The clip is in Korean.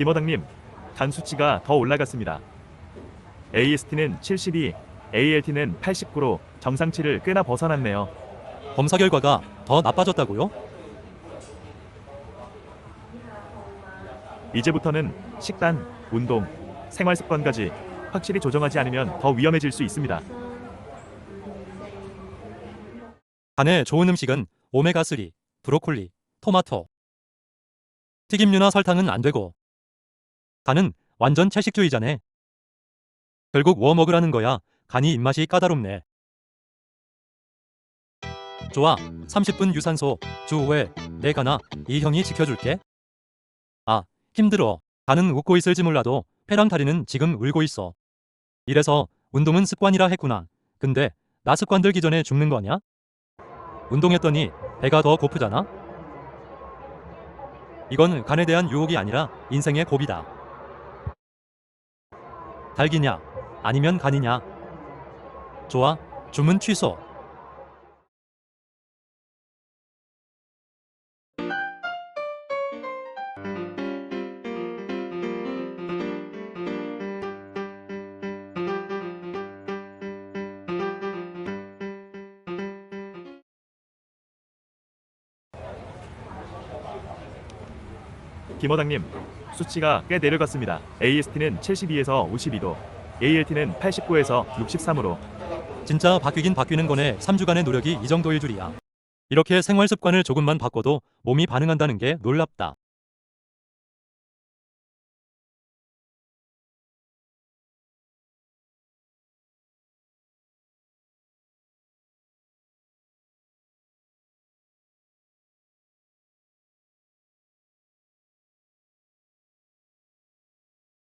김어당님, 간 수치가 더 올라갔습니다. AST는 72, ALT는 89로 정상치를 꽤나 벗어났네요. 검사 결과가 더 나빠졌다고요? 이제부터는 식단, 운동, 생활 습관까지 확실히 조정하지 않으면 더 위험해질 수 있습니다. 간에 좋은 음식은 오메가3, 브로콜리, 토마토. 튀김류나 설탕은 안 되고. 간은 완전 채식주의자네. 결국 뭐 먹으라는 거야. 간이 입맛이 까다롭네. 좋아. 30분 유산소. 주 5회. 내 간아. 이 형이 지켜줄게. 아, 힘들어. 간은 웃고 있을지 몰라도 폐랑 다리는 지금 울고 있어. 이래서 운동은 습관이라 했구나. 근데 나 습관 들기 전에 죽는 거냐? 운동했더니 배가 더 고프잖아? 이건 간에 대한 유혹이 아니라 인생의 고비다. 닭이냐? 아니면 간이냐? 좋아, 주문 취소. 김어당님, 수치가 꽤 내려갔습니다. AST는 72에서 52도, ALT는 89에서 63으로 진짜 바뀌긴 바뀌는 거네. 3주간의 노력이 이 정도일 줄이야. 이렇게 생활 습관을 조금만 바꿔도 몸이 반응한다는 게 놀랍다.